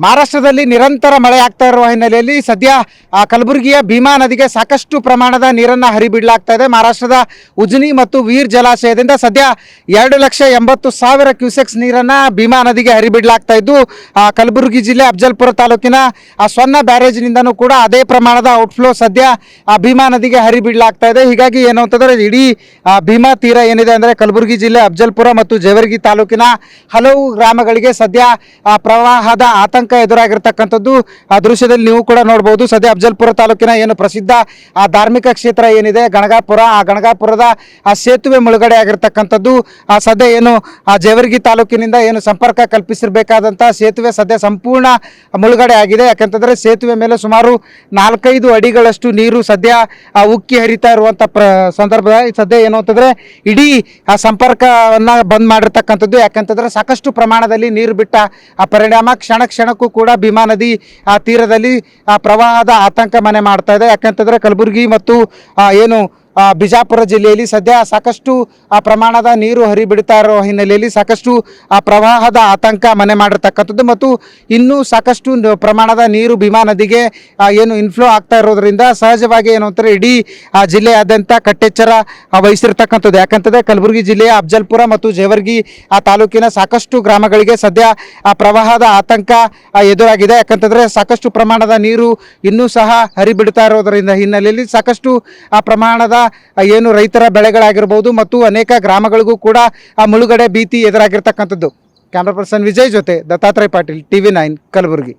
ಮಹಾರಾಷ್ಟ್ರದಲ್ಲಿ ನಿರಂತರ ಮಳೆ ಆಗ್ತಾ ಇರುವ ಹಿನ್ನೆಲೆಯಲ್ಲಿ ಸದ್ಯ ಕಲಬುರಗಿಯ ಭೀಮಾ ನದಿಗೆ ಸಾಕಷ್ಟು ಪ್ರಮಾಣದ ನೀರನ್ನು ಹರಿಬಿಡಲಾಗ್ತಾ ಇದೆ. ಮಹಾರಾಷ್ಟ್ರದ ಉಜ್ನಿ ಮತ್ತು ವೀರ್ ಜಲಾಶಯದಿಂದ ಸದ್ಯ ಎರಡು ಲಕ್ಷ ಎಂಬತ್ತು ಸಾವಿರ ಕ್ಯೂಸೆಕ್ಸ್ ನೀರನ್ನು ಭೀಮಾ ನದಿಗೆ ಹರಿಬಿಡಲಾಗ್ತಾ ಇದ್ದು ಕಲಬುರಗಿ ಜಿಲ್ಲೆ ಅಫಜಲ್ಪುರ ತಾಲೂಕಿನ ಸೊನ್ನ ಬ್ಯಾರೇಜ್ನಿಂದನೂ ಕೂಡ ಅದೇ ಪ್ರಮಾಣದ ಔಟ್ಫ್ಲೋ ಸದ್ಯ, ಆ, ಭೀಮಾ ನದಿಗೆ ಹರಿಬಿಡಲಾಗ್ತಾ ಇದೆ. ಹೀಗಾಗಿ ಏನು ಅಂತಂದರೆ ಇಡೀ ಭೀಮಾ ತೀರ ಏನಿದೆ ಅಂದರೆ ಕಲಬುರಗಿ ಜಿಲ್ಲೆ ಅಫಜಲ್ಪುರ ಮತ್ತು ಜೇವರ್ಗಿ ತಾಲೂಕಿನ ಹಲವು ಗ್ರಾಮಗಳಿಗೆ ಸದ್ಯ ಪ್ರವಾಹದ ಆತಂಕ ಎದುರಾಗಿರ್ತಕ್ಕಂಥದ್ದು, ಆ ದೃಶ್ಯದಲ್ಲಿ ನೀವು ಕೂಡ ನೋಡ್ಬೋದು. ಸದ್ಯ ಅಫಜಲ್ಪುರ ತಾಲೂಕಿನ ಏನು ಪ್ರಸಿದ್ಧ, ಆ ಧಾರ್ಮಿಕ ಕ್ಷೇತ್ರ ಏನಿದೆ, ಗಣಗಾಪುರ, ಆ ಗಣಗಾಪುರದ ಆ ಸೇತುವೆ ಮುಳುಗಡೆ ಆಗಿರ್ತಕ್ಕಂಥದ್ದು, ಆ ಸದ್ಯ ಏನು, ಆ ಜೇವರ್ಗಿ ತಾಲೂಕಿನಿಂದ ಏನು ಸಂಪರ್ಕ ಕಲ್ಪಿಸಿರ್ಬೇಕಾದಂತಹ ಸೇತುವೆ ಸದ್ಯ ಸಂಪೂರ್ಣ ಮುಳುಗಡೆ ಆಗಿದೆ. ಯಾಕಂತಂದರೆ ಸೇತುವೆ ಮೇಲೆ ಸುಮಾರು ನಾಲ್ಕೈದು ಅಡಿಗಳಷ್ಟು ನೀರು ಸದ್ಯ ಆ ಉಕ್ಕಿ ಹರಿತಾ ಇರುವಂಥ ಪ್ರ ಸದ್ಯ ಏನು ಅಂತಂದರೆ ಇಡೀ ಆ ಸಂಪರ್ಕವನ್ನು ಬಂದ್ ಮಾಡಿರ್ತಕ್ಕಂಥದ್ದು. ಯಾಕಂತಂದರೆ ಸಾಕಷ್ಟು ಪ್ರಮಾಣದಲ್ಲಿ ನೀರು ಬಿಟ್ಟ ಆ ಪರಿಣಾಮ ಕ್ಷಣ ಕ್ಷಣ ಕ್ಷಣಕ್ಕೂ ಕೂಡ ಭೀಮಾ ನದಿ, ಆ, ತೀರದಲ್ಲಿ ಪ್ರವಾಹದ ಆತಂಕ ಮನೆ ಮಾಡ್ತಾ ಇದೆ. ಯಾಕಂತಂದರೆ ಕಲಬುರಗಿ ಮತ್ತು ಏನು ಬಿಜಾಪುರ ಜಿಲ್ಲೆಯಲ್ಲಿ ಸದ್ಯ ಸಾಕಷ್ಟು, ಆ, ಪ್ರಮಾಣದ ನೀರು ಹರಿಬಿಡ್ತಾ ಇರೋ ಹಿನ್ನೆಲೆಯಲ್ಲಿ ಸಾಕಷ್ಟು, ಆ, ಪ್ರವಾಹದ ಆತಂಕ ಮನೆ ಮಾಡಿರ್ತಕ್ಕಂಥದ್ದು ಮತ್ತು ಇನ್ನೂ ಸಾಕಷ್ಟು ಪ್ರಮಾಣದ ನೀರು ಭೀಮಾ ನದಿಗೆ ಏನು ಇನ್ಫ್ಲೋ ಆಗ್ತಾ ಇರೋದ್ರಿಂದ ಸಹಜವಾಗಿ ಏನು ಅಂತಾರೆ ಇಡೀ, ಆ, ಜಿಲ್ಲೆಯಾದ್ಯಂತ ಕಟ್ಟೆಚ್ಚರ ವಹಿಸಿರ್ತಕ್ಕಂಥದ್ದು. ಯಾಕಂತಂದರೆ ಕಲಬುರಗಿ ಜಿಲ್ಲೆಯ ಅಫಜಲ್ಪುರ ಮತ್ತು ಜೇವರ್ಗಿ, ಆ, ತಾಲೂಕಿನ ಸಾಕಷ್ಟು ಗ್ರಾಮಗಳಿಗೆ ಸದ್ಯ, ಆ, ಪ್ರವಾಹದ ಆತಂಕ ಎದುರಾಗಿದೆ. ಯಾಕಂತಂದರೆ ಸಾಕಷ್ಟು ಪ್ರಮಾಣದ ನೀರು ಇನ್ನೂ ಸಹ ಹರಿಬಿಡ್ತಾ ಇರೋದರಿಂದ ಹಿನ್ನೆಲೆಯಲ್ಲಿ ಸಾಕಷ್ಟು, ಆ, ಪ್ರಮಾಣದ ಏನು ರೈತರ ಬೆಳೆಗಳಾಗಿರ್ಬೋದು ಮತ್ತು ಅನೇಕ ಗ್ರಾಮಗಳಿಗೂ ಕೂಡ ಆ ಮುಳುಗಡೆ ಭೀತಿ ಎದುರಾಗಿರ್ತಕ್ಕಂಥದ್ದು. ಕ್ಯಾಮ್ರಾ ಪರ್ಸನ್ ವಿಜಯ್ ಜೊತೆ Dattatreya Patil T V nine, Kalaburagi.